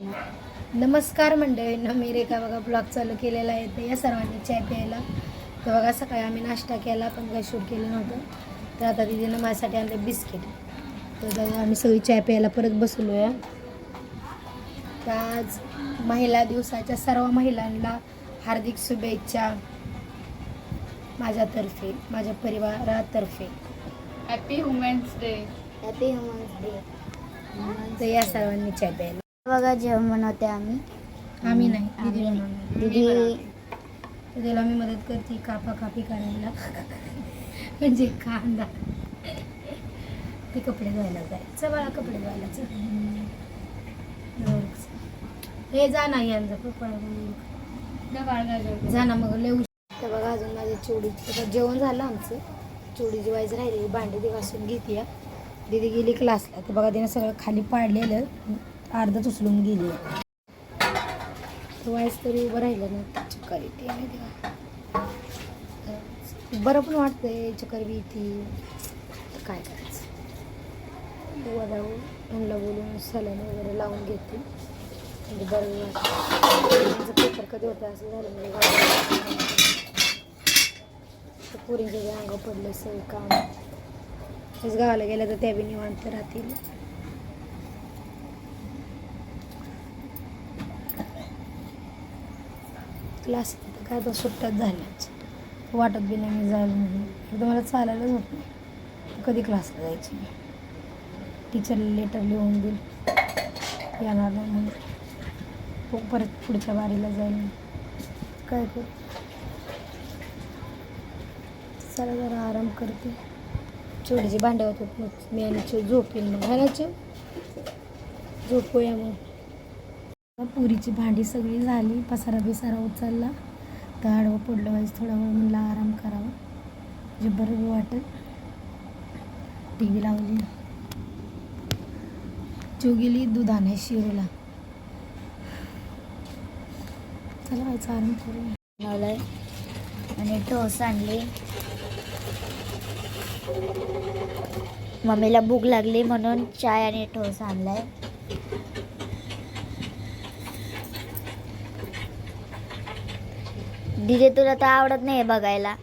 नमस्कार मंडळींना मी रेखा बघा ब्लॉग चालू केलेला आहे तर या सर्वांनी चाय प्यायला. तर बघा सकाळी आम्ही नाश्ता केला पण काही शूट केलं नव्हतं. तर आता दिदीनं माझ्यासाठी आणले बिस्किट. तर आम्ही सगळी चाय प्यायला परत बसलो आहे तर आज महिला दिवसाच्या सर्व महिलांना हार्दिक शुभेच्छा माझ्यातर्फे माझ्या परिवारातर्फे. Happy women's day happy women's day तर या सर्वांनी चाय प्यायला. बघा जेवण बनवते आम्ही. आम्ही नाही दीदी बनवणार. दीदी तर त्याला मी मदत करते कापा कापी करायला. म्हणजे कांदा. ते कपडे धुवायला जायचं बाळा कपडे धुवायला चल. हे जा ना यांचं पप्पा. जा ना मग लय उशीर. तर बघा अजून माझ्या चिवडीचं तर जेवण झालं आमचं. चिवडी जेवायचं राहिले भांडी ती घासून घेते दीदी गेली क्लासला तर बघा तिने सगळं खाली पाडलेलं. अर्धच उचलून गेली. वाईस तरी उभं राहिलं ना चक्कर येते आणि तेव्हा. बरं पण वाटतंय चक्कर बी येते. काय करायचं? वडाळू ह्यांना बोलून सलाईन वगैरे लावून घेते. म्हणजे बरं वाटतं. पेपर कधी होतं असं झालं म्हणजे गावाला तर पोरींचे अंग पडलं सगळं काम. तेच गावाला गेलं तर त्या बी निवांत राहतील. क्लास काय तर सुट्ट्यात झाल्याच. वाटत बी नाही मी जायला म्हणून. एकदा मला चालायलाच होत नाही. कधी क्लासला जायची मी? टीचरला लेटर लिहून देईल. येणार नाही म्हणून. तो परत पुढच्या बारीला जाईल. काय करू? चला जरा आराम करते. छोटीची भांडे होतात मग मी आणि झोपेल मग. है झोपूया मग. पुरीची भांडी सगळी झाली पसारा बिसारा उचलला. तर आडवं पडलं व्हायचं थोडा वेळ म्हणला आराम करावा. म्हणजे बरं बी वाटेल. टी व्ही लावली चोगेली दुधाने शिरूला. चला व्हायचं आराम करू लावलाय. आणि ठोस आणली. मम्मीला भूक लागली म्हणून चाय आणि टोस आणलाय. दिदी तुला तर आवडत नाही बघायला.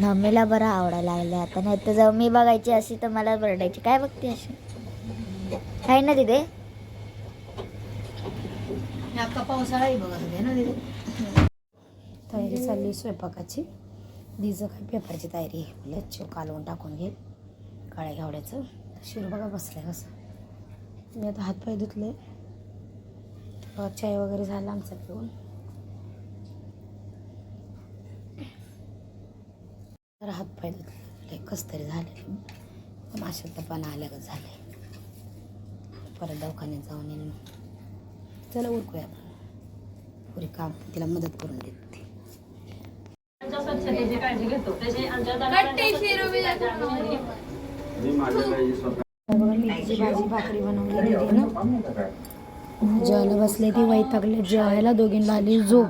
मम्मीला बरं आवडायला लागलं आता नाही तर जेव्हा मी बघायची अशी तर मला बरडायची काय बघते अशी? आहे ना तिथे अक्का पावसाळाही बघत होते ना तिथे तयारी चालली स्वयंपाकाची. दीचं काय पेपरची तयारी आहे. चिव कालवून टाकून घेईल. काळ्या घावड्याचं. शिरू बघा बसलाय कसं मी आता हातपाय धुतले. चाय वगैरे झाला आमचा पिऊन. तर हातपाय धुतले कस तरी झाले. माशाचा पानं आल्यागत झालंय परत दवाखान्यात जाऊन येईल मग चला उरकूया आपण. पुरी काम तिला मदत करून देते. स्वच्छतेची काळजी घेतो त्याचे आमच्या बघा मेथीची भाजी भाकरी बनवली ज्याला बसले ती वैतागले जेवायला दोघींना आली झोप.